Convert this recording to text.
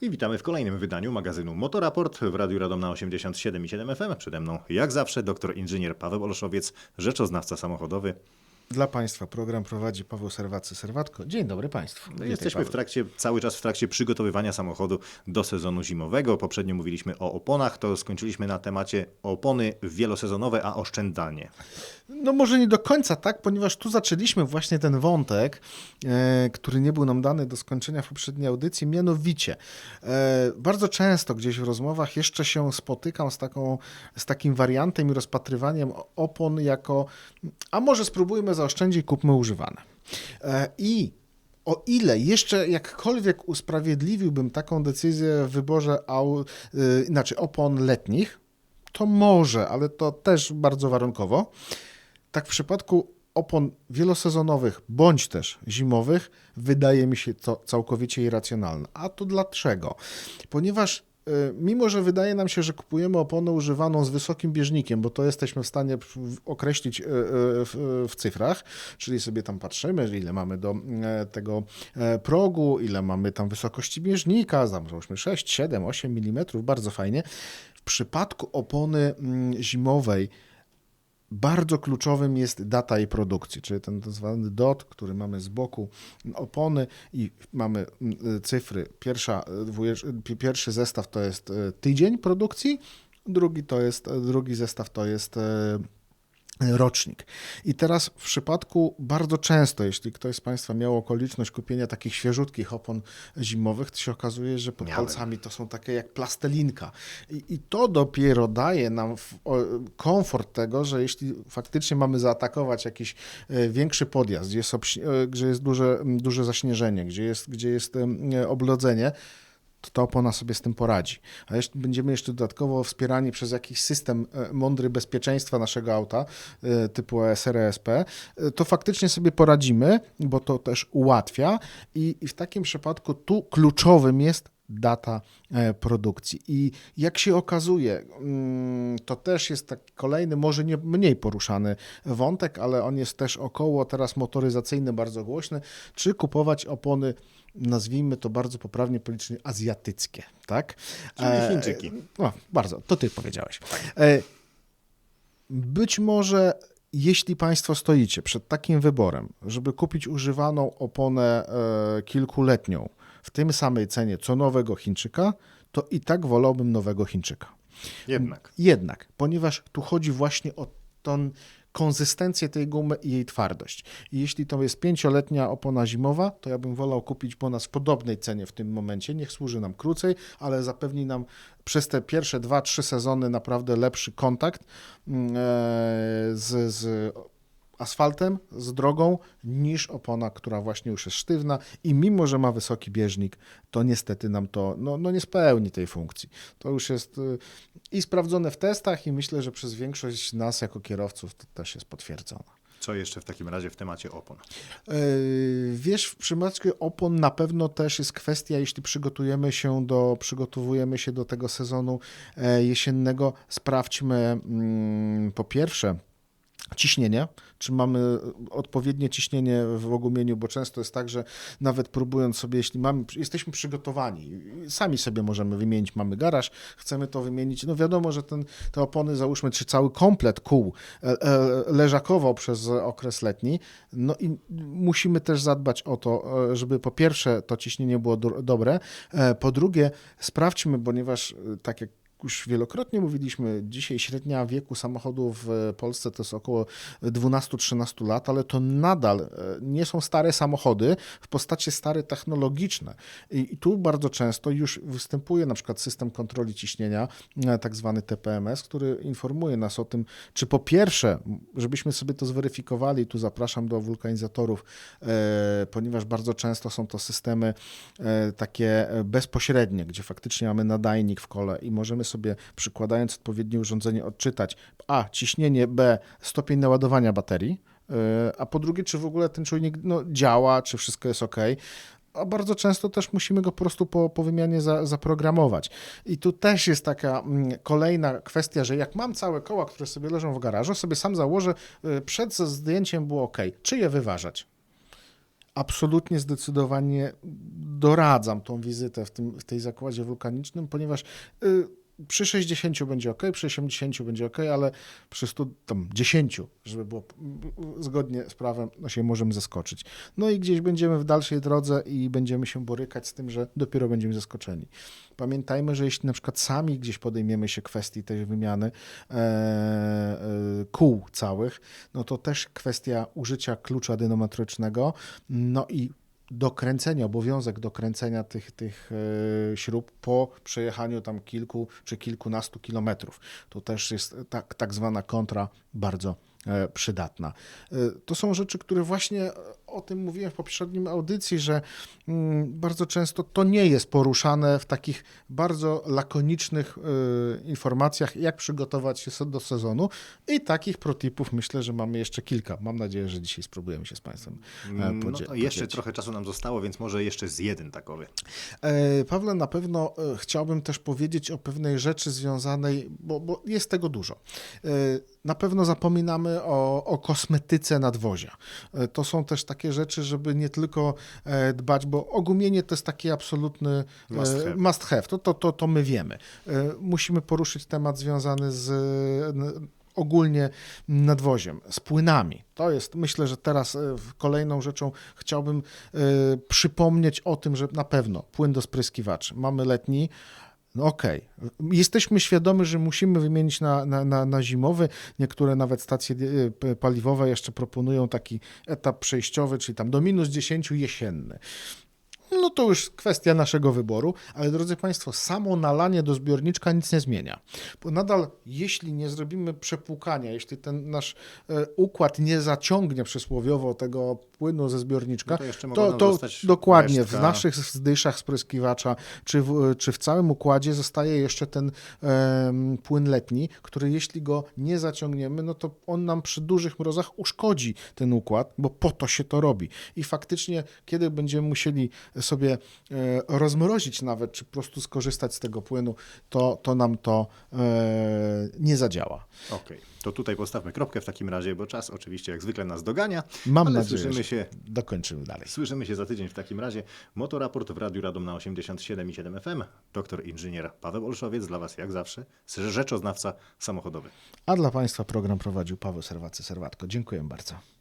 I witamy w kolejnym wydaniu magazynu Motoraport w Radiu Radom na 87,7 FM. Przede mną, jak zawsze, doktor inżynier Paweł Olszowiec, rzeczoznawca samochodowy. Dla Państwa program prowadzi Paweł Serwacy-Serwatko. Dzień dobry Państwu. Witaj, Jesteśmy w trakcie, cały czas w trakcie przygotowywania samochodu do sezonu zimowego. Poprzednio mówiliśmy o oponach, to skończyliśmy na temacie opony wielosezonowe, a oszczędzanie. No może nie do końca tak, ponieważ tu zaczęliśmy właśnie ten wątek, e, który nie był nam dany do skończenia w poprzedniej audycji, mianowicie e, bardzo często gdzieś w rozmowach jeszcze się spotykam z, taką, z takim wariantem i rozpatrywaniem opon jako, a może spróbujmy zaoszczędzić, kupmy używane. E, I o ile jeszcze jakkolwiek usprawiedliwiłbym taką decyzję w wyborze au, y, inaczej opon letnich, to może, ale to też bardzo warunkowo. Tak w przypadku opon wielosezonowych bądź też zimowych wydaje mi się to całkowicie irracjonalne. A to dlaczego? Ponieważ mimo, że wydaje nam się, że kupujemy oponę używaną z wysokim bieżnikiem, bo to jesteśmy w stanie określić y, y, w, cyfrach, czyli sobie tam patrzymy, ile mamy do e, tego e, progu, ile mamy tam wysokości bieżnika, załóżmy 6, 7, 8 mm, bardzo fajnie. W przypadku opony mm, zimowej bardzo kluczowym jest data jej produkcji, czyli ten tak zwany DOT, który mamy z boku opony i mamy mm, cyfry. Pierwsza, e, pi- pierwszy zestaw to jest e, tydzień produkcji, drugi to jest, e, drugi zestaw to jest e, rocznik. I teraz w przypadku bardzo często, jeśli ktoś z Państwa miał okoliczność kupienia takich świeżutkich opon zimowych, to się okazuje, że pod Miałem. palcami to są takie jak plastelinka. I, i to dopiero daje nam w, o, komfort tego, że jeśli faktycznie mamy zaatakować jakiś e, większy podjazd, gdzie jest, obś- e, gdzie jest duże, duże zaśnieżenie, gdzie jest, gdzie jest e, oblodzenie, to opona sobie z tym poradzi. A jeśli będziemy jeszcze dodatkowo wspierani przez jakiś system e, mądry bezpieczeństwa naszego auta, e, typu ESR, ESP, e, to faktycznie sobie poradzimy, bo to też ułatwia i, i w takim przypadku tu kluczowym jest data e, produkcji. I jak się okazuje, mm, to też jest taki kolejny, może nie mniej poruszany wątek, ale on jest też około teraz motoryzacyjny, bardzo głośny, czy kupować opony nazwijmy to bardzo poprawnie policznie azjatyckie, tak? Czyli Chińczyki. No, bardzo, to ty powiedziałeś. E, być może jeśli Państwo stoicie przed takim wyborem, żeby kupić używaną oponę e, kilkuletnią w tym samej cenie co nowego Chińczyka, to i tak wolałbym nowego Chińczyka. Jednak. Jednak, ponieważ tu chodzi właśnie o tą konsystencję tej gumy i jej twardość. I jeśli to jest pięcioletnia opona zimowa, to ja bym wolał kupić po nas w podobnej cenie w tym momencie. Niech służy nam krócej, ale zapewni nam przez te pierwsze dwa, trzy sezony naprawdę lepszy kontakt mm, e, z, z asfaltem, z drogą, niż opona, która właśnie już jest sztywna i mimo, że ma wysoki bieżnik, to niestety nam to no, no nie spełni tej funkcji. To już jest y, i sprawdzone w testach i myślę, że przez większość nas jako kierowców to też jest potwierdzone. Co jeszcze w takim razie w temacie opon? Yy, Wiesz, w przypadku opon na pewno też jest kwestia, jeśli przygotujemy się do, przygotowujemy się do tego sezonu e, jesiennego, sprawdźmy mm, po pierwsze ciśnienie, czy mamy odpowiednie ciśnienie w ogumieniu, bo często jest tak, że nawet próbując sobie, jeśli mamy, jesteśmy przygotowani, sami sobie możemy wymienić, mamy garaż, chcemy to wymienić, no wiadomo, że ten, te opony załóżmy, czy cały komplet kół e, e, leżakował przez okres letni, no i musimy też zadbać o to, e, żeby po pierwsze to ciśnienie było do, dobre, e, po drugie sprawdźmy, ponieważ e, tak jak już wielokrotnie mówiliśmy, dzisiaj średnia wieku samochodu w Polsce to jest około 12-13 lat, ale to nadal e, nie są stare samochody w postaci stare technologiczne. I, tu bardzo często już występuje na przykład system kontroli ciśnienia, e, tak zwany TPMS, który informuje nas o tym, czy po pierwsze, żebyśmy sobie to zweryfikowali, tu zapraszam do wulkanizatorów, e, ponieważ bardzo często są to systemy takie bezpośrednie, gdzie faktycznie mamy nadajnik w kole i możemy sobie przykładając odpowiednie urządzenie odczytać A, ciśnienie, B, stopień naładowania baterii, e, a po drugie, czy w ogóle ten czujnik no, działa, czy wszystko jest ok. A bardzo często też musimy go po prostu po, po wymianie za, zaprogramować. I tu też jest taka mm, kolejna kwestia, że jak mam całe koła, które sobie leżą w garażu, sobie sam założę, y, przed zdjęciem było ok. Czy je wyważać? absolutnie zdecydowanie doradzam tą wizytę w, tym, w tej zakładzie wulkanicznym, ponieważ y, przy 60 będzie ok, przy 80 będzie ok, ale przy 100, tam 10, żeby było zgodnie z prawem, no się możemy zaskoczyć. No i gdzieś będziemy w dalszej drodze i będziemy się borykać z tym, że dopiero będziemy zaskoczeni. Pamiętajmy, że jeśli na przykład sami gdzieś podejmiemy się kwestii tej wymiany e, e, kół całych, no to też kwestia użycia klucza dynamometrycznego, no i dokręcenia, obowiązek dokręcenia tych, tych e, śrub po przejechaniu tam kilku czy kilkunastu kilometrów. To też jest tak, tak zwana kontra bardzo e, przydatna. E, To są rzeczy, które właśnie o tym mówiłem w poprzednim audycji, że mm, bardzo często to nie jest poruszane w takich bardzo lakonicznych e, informacjach, jak przygotować się do sezonu i takich protipów myślę, że mamy jeszcze kilka. Mam nadzieję, że dzisiaj spróbujemy się z Państwem e, No podzie- to jeszcze podzielić. trochę czasu nam zostało, więc może jeszcze z jeden takowy. E, Pawle, na pewno e, chciałbym też powiedzieć o pewnej rzeczy związanej, bo, bo jest tego dużo. E, Na pewno zapominamy o, o kosmetyce nadwozia. To są też takie rzeczy, żeby nie tylko e, dbać, bo ogumienie to jest taki absolutny e, Must have. must have. To, to, to, to my wiemy. E, Musimy poruszyć temat związany z ogólnie nadwoziem, z płynami. To jest, myślę, że teraz kolejną rzeczą chciałbym przypomnieć o tym, że na pewno płyn do spryskiwaczy mamy letni. No okej, jesteśmy świadomi, że musimy wymienić na, na, na, na zimowy. Niektóre nawet stacje e, paliwowe jeszcze proponują taki etap przejściowy, czyli tam do minus 10 jesienny. No to już kwestia naszego wyboru, ale drodzy Państwo, samo nalanie do zbiorniczka nic nie zmienia. Bo nadal, jeśli nie zrobimy przepłukania, jeśli ten nasz e, układ nie zaciągnie przysłowiowo tego płynu ze zbiorniczka, No to jeszcze to, to dokładnie resztka. w naszych zdyszach spryskiwacza, czy w, czy w całym układzie zostaje jeszcze ten em, płyn letni, który jeśli go nie zaciągniemy, no to on nam przy dużych mrozach uszkodzi ten układ, bo po to się to robi. I faktycznie, kiedy będziemy musieli sobie e, rozmrozić nawet, czy po prostu skorzystać z tego płynu, to, to nam to e, nie zadziała. Okej, to tutaj postawmy kropkę w takim razie, bo czas oczywiście jak zwykle nas dogania. Mam ale nadzieję, słyszymy że się, dokończymy dalej. słyszymy się za tydzień w takim razie. Motoraport w Radiu Radom na 87,7 FM. Doktor inżynier Paweł Olszowiec dla Was jak zawsze, rzeczoznawca samochodowy. A dla Państwa program prowadził Paweł Serwacy-Serwatko. Dziękuję bardzo.